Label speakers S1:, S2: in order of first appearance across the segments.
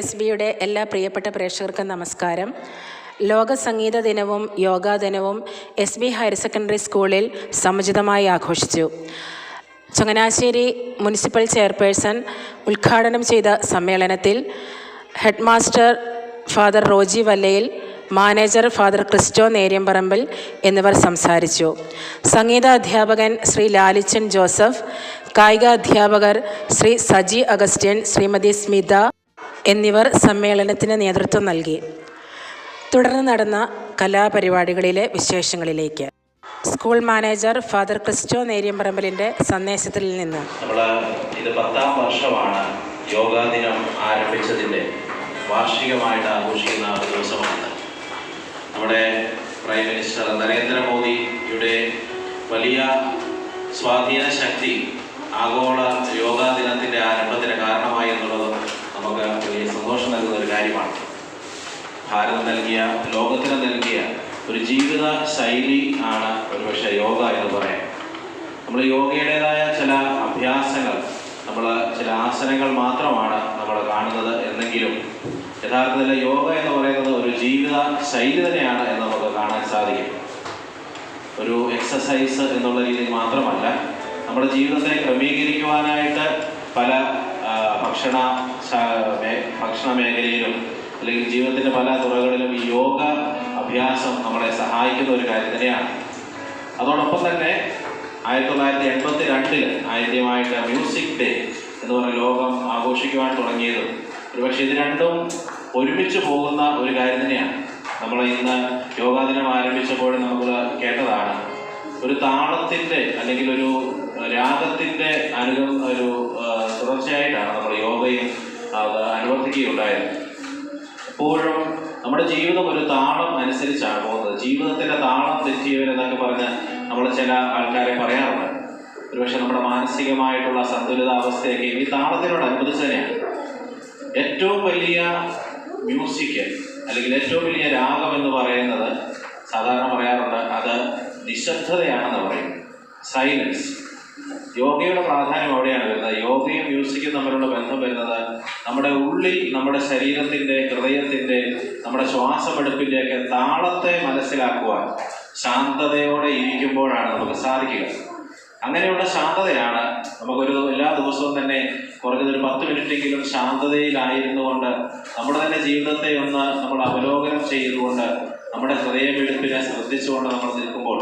S1: S ബിയുടെ എല്ലാ പ്രിയപ്പെട്ട പ്രേക്ഷകർക്കും നമസ്കാരം. ലോക സംഗീത ദിനവും യോഗാ ദിനവും എസ് ബി ഹയർ സെക്കൻഡറി സ്കൂളിൽ സമുചിതമായി ആഘോഷിച്ചു. ചങ്ങനാശ്ശേരി മുനിസിപ്പൽ ചെയർപേഴ്സൺ ഉദ്ഘാടനം ചെയ്ത സമ്മേളനത്തിൽ head master father Roji Vallayil manager father Christo Neryamparambil എന്നിവർ സംസാരിച്ചു. സംഗീത അധ്യാപകൻ ശ്രീ ലാലിച്ചൻ ജോസഫ് കായിക അധ്യാപകർ ശ്രീ സജി അഗസ്റ്റ്യൻ ശ്രീമതി സ്മിത എന്നിവർ സമ്മേളനത്തിന് നേതൃത്വം നൽകി. തുടർന്ന് നടന്ന കലാപരിപാടികളിലെ വിശേഷങ്ങളിലേക്ക്. സ്കൂൾ മാനേജർ ഫാദർ ക്രിസ്റ്റോ നേര്യമ്പറമ്പലിന്റെ സന്ദേശത്തിൽ നിന്ന്.
S2: നമ്മൾ ഇത് പത്താം വർഷമാണ് യോഗാ ദിനം ആരംഭിച്ചതിന്റെ വാർഷികമായിട്ട് ആഘോഷിക്കുന്ന ഒരു ദിവസമാണ്. നമ്മുടെ പ്രൈം മിനിസ്റ്റർ നരേന്ദ്രമോദിയുടെ വലിയ സ്വാധീന ശക്തി ആഗോള യോഗാ ദിനത്തിന്റെ ആരംഭത്തിന് കാരണമായി എന്നുള്ളത് നമുക്ക് വലിയ സന്തോഷം നൽകുന്ന ഒരു കാര്യമാണ്. ഭാരതം നൽകിയ ലോകത്തിന് നൽകിയ ഒരു ജീവിത ശൈലി ആണ് ഒരുപക്ഷെ യോഗ എന്ന് പറയാം. നമ്മൾ യോഗയുടേതായ ചില അഭ്യാസങ്ങൾ നമ്മൾ ചില ആസനങ്ങൾ മാത്രമാണ് നമ്മൾ കാണുന്നത് എന്നെങ്കിലും യഥാർത്ഥത്തിൽ യോഗ എന്ന് പറയുന്നത് ഒരു ജീവിത ശൈലി തന്നെയാണ് എന്ന് നമുക്ക് കാണാൻ സാധിക്കും. ഒരു എക്സസൈസ് എന്നുള്ള രീതിയിൽ മാത്രമല്ല നമ്മുടെ ജീവിതത്തെ ക്രമീകരിക്കുവാനായിട്ട് പല ഭക്ഷണ ഭക്ഷണ മേഖലയിലും അല്ലെങ്കിൽ ജീവിതത്തിന്റെ പല തുറകളിലും ഈ യോഗ അഭ്യാസം നമ്മളെ സഹായിക്കുന്ന ഒരു കാര്യം തന്നെയാണ്. അതോടൊപ്പം തന്നെ ആയിരത്തി തൊള്ളായിരത്തി എൺപത്തി രണ്ടിൽ ആദ്യമായിട്ട് മ്യൂസിക് ഡേ എന്ന് പറഞ്ഞ ലോകം ആഘോഷിക്കുവാൻ തുടങ്ങിയതും ഒരുപക്ഷെ ഇത് രണ്ടും ഒരുമിച്ച് പോകുന്ന ഒരു കാര്യം തന്നെയാണ്. നമ്മൾ ഇന്ന് യോഗാ ദിനം ആരംഭിച്ചപ്പോൾ നമ്മൾ കേട്ടതാണ്. ഒരു താളത്തിന്റെ അല്ലെങ്കിൽ ഒരു രാഗത്തിന്റെ അനുഗം ഒരു തുടർച്ചയായിട്ടാണ് നമ്മൾ യോഗയും അത് അനുവർത്തിക്കുകയുണ്ടായത്. എപ്പോഴും നമ്മുടെ ജീവിതം ഒരു താളം അനുസരിച്ചാണ് പോകുന്നത്. ജീവിതത്തിന്റെ താളം തെറ്റിയവരെന്നൊക്കെ പറഞ്ഞ് നമ്മൾ ചില ആൾക്കാരെ പറയാറുണ്ട്. ഒരുപക്ഷെ നമ്മുടെ മാനസികമായിട്ടുള്ള സന്തുലിതാവസ്ഥയൊക്കെ ഈ താളത്തിനോട് അനുബന്ധിച്ച് തന്നെയാണ്. ഏറ്റവും വലിയ മ്യൂസിക് അല്ലെങ്കിൽ ഏറ്റവും വലിയ രാഗം എന്ന് പറയുന്നത് സാധാരണ പറയാറുണ്ട് അത് നിശബ്ദതയാണെന്ന് പറയും. സൈലൻസ് യോഗയുടെ പ്രാധാന്യം അവിടെയാണ് വരുന്നത്. യോഗയും മ്യൂസിക്കും തമ്മിലുള്ള ബന്ധം വരുന്നത് നമ്മുടെ ഉള്ളിൽ നമ്മുടെ ശരീരത്തിന്റെ ഹൃദയത്തിന്റെ നമ്മുടെ ശ്വാസമെടുപ്പിന്റെ ഒക്കെ താളത്തെ മനസ്സിലാക്കുവാൻ ശാന്തതയോടെ ഇരിക്കുമ്പോഴാണ് നമുക്ക് സാധിക്കുക. അങ്ങനെയുള്ള ശാന്തതയാണ് നമുക്കൊരു എല്ലാ ദിവസവും തന്നെ കുറഞ്ഞത് ഒരു പത്ത് മിനിറ്റെങ്കിലും ശാന്തതയിലായിരുന്നു കൊണ്ട് നമ്മുടെ തന്നെ ജീവിതത്തെ ഒന്ന് നമ്മൾ അവലോകനം ചെയ്തുകൊണ്ട് നമ്മുടെ ഹൃദയമെടുപ്പിനെ ശ്രദ്ധിച്ചുകൊണ്ട് നമ്മൾ നിൽക്കുമ്പോൾ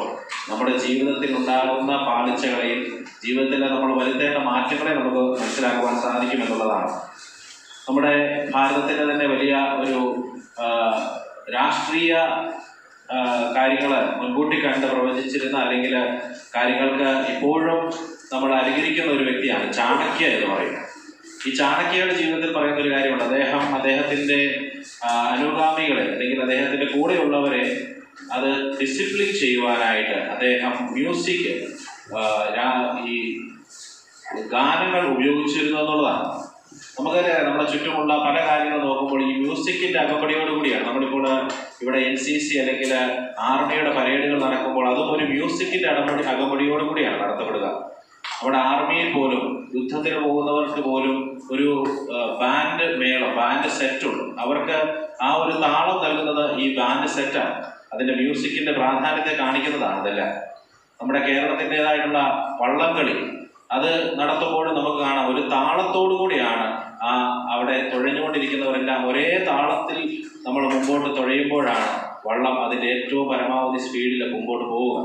S2: നമ്മുടെ ജീവിതത്തിൽ ഉണ്ടാകുന്ന പാളിച്ചകളെയും ജീവിതത്തിലെ നമ്മൾ വരുത്തേണ്ട മാറ്റങ്ങളെ നമുക്ക് മനസ്സിലാക്കുവാൻ സാധിക്കുമെന്നുള്ളതാണ് നമ്മുടെ ഭാരതത്തിന്റെ തന്നെ വലിയ ഒരു രാഷ്ട്രീയ കാര്യങ്ങൾ മുൻകൂട്ടി കണ്ട് പ്രവചിച്ചിരുന്ന അല്ലെങ്കിൽ കാര്യങ്ങൾക്ക് ഇപ്പോഴും നമ്മൾ അനുകരിക്കുന്ന ഒരു വ്യക്തിയാണ് ചാണക്യ എന്ന് പറയുന്നത്. ഈ ചാണക്യയുടെ ജീവിതത്തിൽ പറയുന്ന ഒരു കാര്യമുണ്ട്. അദ്ദേഹം അദ്ദേഹത്തിന്റെ അനുഗാമികളെ അല്ലെങ്കിൽ അദ്ദേഹത്തിന്റെ കൂടെയുള്ളവരെ അത് ഡിസിപ്ലിൻ ചെയ്യുവാനായിട്ട് അദ്ദേഹം മ്യൂസിക് ഈ ഗാനങ്ങൾ ഉപയോഗിച്ചിരുന്നു എന്നുള്ളതാണ് നമുക്കറിയാം നമ്മുടെ ചുറ്റുമുള്ള പല കാര്യങ്ങൾ നോക്കുമ്പോൾ ഈ മ്യൂസിക്കിന്റെ അകപടിയോടുകൂടിയാണ് നമ്മളിപ്പോൾ ഇവിടെ എൻ സി സി അല്ലെങ്കിൽ ആർമിയുടെ പരേഡുകൾ നടക്കുമ്പോൾ അതും ഒരു മ്യൂസിക്കിന്റെ അകമ്പടി അകപടിയോടുകൂടിയാണ് നടത്തപ്പെടുക. നമ്മുടെ ആർമിയിൽ പോലും യുദ്ധത്തിന് പോകുന്നവർക്ക് പോലും ഒരു ബാൻഡ് മേളം ബാൻഡ് സെറ്റുണ്ട് അവർക്ക് ആ ഒരു താളം നൽകുന്നത് ഈ ബാൻഡ് സെറ്റാണ് അതിന്റെ മ്യൂസിക്കിന്റെ പ്രാധാന്യത്തെ കാണിക്കുന്നതാണ് ഇതെല്ലാം. നമ്മുടെ കേരളത്തിന്റെതായിട്ടുള്ള വള്ളംകളി അത് നടത്തുമ്പോൾ നമുക്ക് കാണാം. ഒരു താളത്തോടു കൂടിയാണ് ആ അവിടെ തുഴഞ്ഞുകൊണ്ടിരിക്കുന്നവരെല്ലാം ഒരേ താളത്തിൽ നമ്മൾ മുമ്പോട്ട് തുഴയുമ്പോഴാണ് വള്ളം അതിന്റെ ഏറ്റവും പരമാവധി സ്പീഡിൽ മുമ്പോട്ട് പോവുക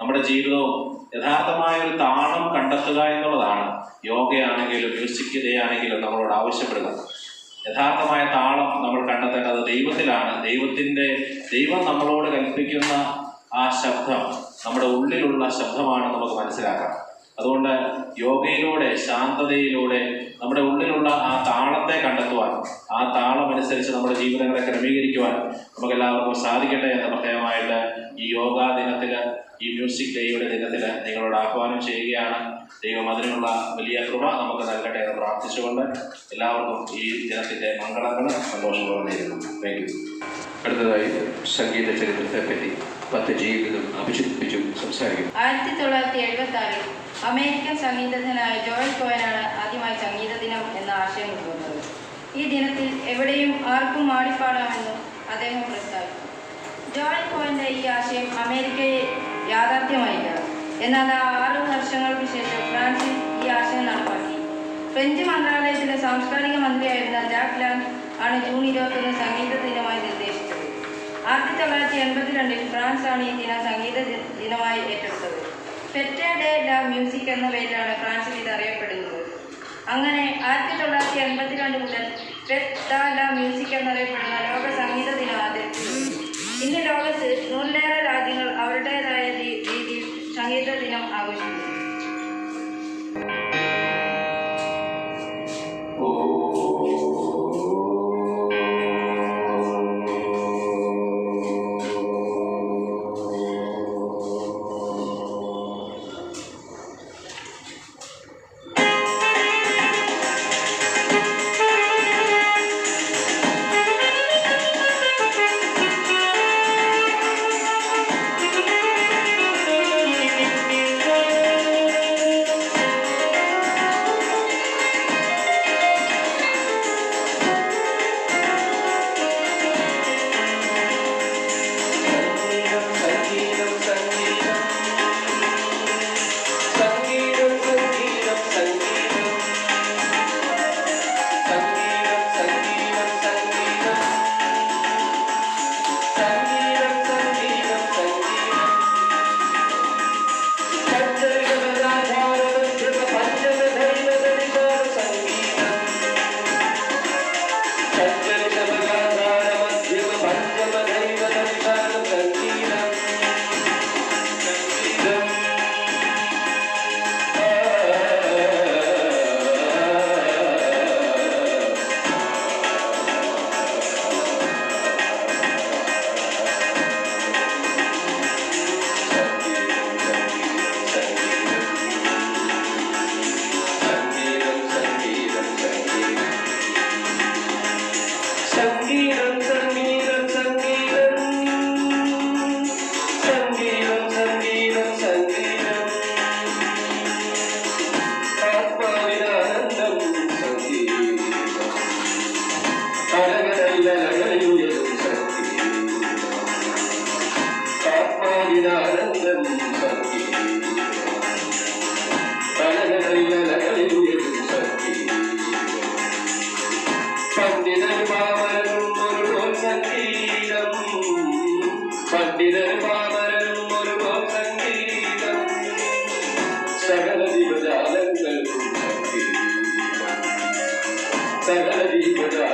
S2: നമ്മുടെ ജീവിതവും യഥാർത്ഥമായ ഒരു താളം കണ്ടെത്തുക എന്നുള്ളതാണ് യോഗയാണെങ്കിലും മ്യൂസിക് ഡേ ആണെങ്കിലും നമ്മളോട് ആവശ്യപ്പെടുക. യഥാർത്ഥമായ താളം നമ്മൾ കണ്ടെത്തേണ്ടത് ദൈവത്തിലാണ്. ദൈവത്തിന്റെ ദൈവം നമ്മളോട് കൽപ്പിക്കുന്ന ആ ശബ്ദം നമ്മുടെ ഉള്ളിലുള്ള ശബ്ദമാണ് നമുക്ക് മനസ്സിലാക്കാം. അതുകൊണ്ട് യോഗയിലൂടെ ശാന്തതയിലൂടെ നമ്മുടെ ഉള്ളിലുള്ള ആ താളത്തെ കണ്ടെത്തുവാൻ ആ താളം അനുസരിച്ച് നമ്മുടെ ജീവിതങ്ങളെ ക്രമീകരിക്കുവാൻ നമുക്ക് എല്ലാവർക്കും സാധിക്കട്ടെ എന്ന പ്രത്യേകമായിട്ട് ഈ യോഗാ ദിനത്തിൽ ഈ മ്യൂസിക് ഡേയുടെ ദിനത്തിൽ നിങ്ങളോട് ആഹ്വാനം ചെയ്യുകയാണ്. ദൈവം അതിനുള്ള വലിയ കൃപ നമുക്ക് നൽകട്ടെ എന്ന് പ്രാർത്ഥിച്ചുകൊണ്ട് എല്ലാവർക്കും ഈ ദിനത്തിന്റെ മംഗളങ്ങൾ സന്തോഷപൂർവം നേരുന്നു. താങ്ക് യു
S3: അടുത്തതായി സംഗീത ചരിത്രത്തെ പറ്റി പത്ത് ജീവിതം അഭിചിപ്പിച്ചും സംസാരിക്കും
S4: ആയിരത്തി തൊള്ളായിരത്തി എഴുപത്തി ആറിൽ അമേരിക്കൻ സംഗീതജ്ഞനായ ജോയൽ കോയനാണ് ആദ്യമായി സംഗീത ദിനം എന്ന ആശയം കൊണ്ടുവന്നത് ഈ ദിനത്തിൽ എവിടെയും ആർക്കും ആടിപ്പാടാമെന്നും അദ്ദേഹം പ്രസ്താവിച്ചു. ജോയൽ കോയിന്റെ ഈ ആശയം അമേരിക്കയെ യാഥാർത്ഥ്യമായില്ല. എന്നാൽ ആറ് വർഷങ്ങൾക്ക് ശേഷം ഫ്രാൻസിൽ ഈ ആശയം നടപ്പാക്കി. ഫ്രഞ്ച് മന്ത്രാലയത്തിലെ സാംസ്കാരിക മന്ത്രിയായിരുന്ന ജാക്ക് ലാങ് ആണ് ജൂൺ ഇരുപത്തൊന്ന് സംഗീത ദിനമായി നിർദ്ദേശിച്ചത്. ആയിരത്തി തൊള്ളായിരത്തി എൺപത്തിരണ്ടിൽ ഫ്രാൻസ് ആണ് ഈ ദിനം സംഗീത ദിനമായി ഏറ്റെടുത്തത്. ഫെറ്റെ ഡേ ലാ മ്യൂസിക് എന്ന പേരിലാണ് ഫ്രാൻസിൽ ഇത് അറിയപ്പെടുന്നത്. അങ്ങനെ ആയിരത്തി തൊള്ളായിരത്തി എൺപത്തിരണ്ട് മുതൽ ഫെറ്റ ലാ മ്യൂസിക് എന്നറിയപ്പെടുന്ന ലോക സംഗീത ദിനം ആദ്യം ഇന്ന് ലോകത്ത് നൂറിലേറെ രാജ്യങ്ങൾ അവരുടേതായ രീ- രീതിയിൽ സംഗീത ദിനം ആഘോഷിക്കുന്നു
S5: சகல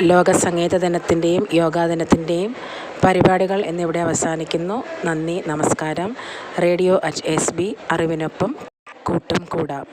S1: ലോക സംഗീത ദിനത്തിന്റെയും യോഗാ ദിനത്തിന്റെയും പരിപാടികൾ എന്നിവിടെ അവസാനിക്കുന്നു. നന്ദി നമസ്കാരം. റേഡിയോ എച്ച് എസ് ബി അറിവിനൊപ്പം കൂട്ടം കൂടാം.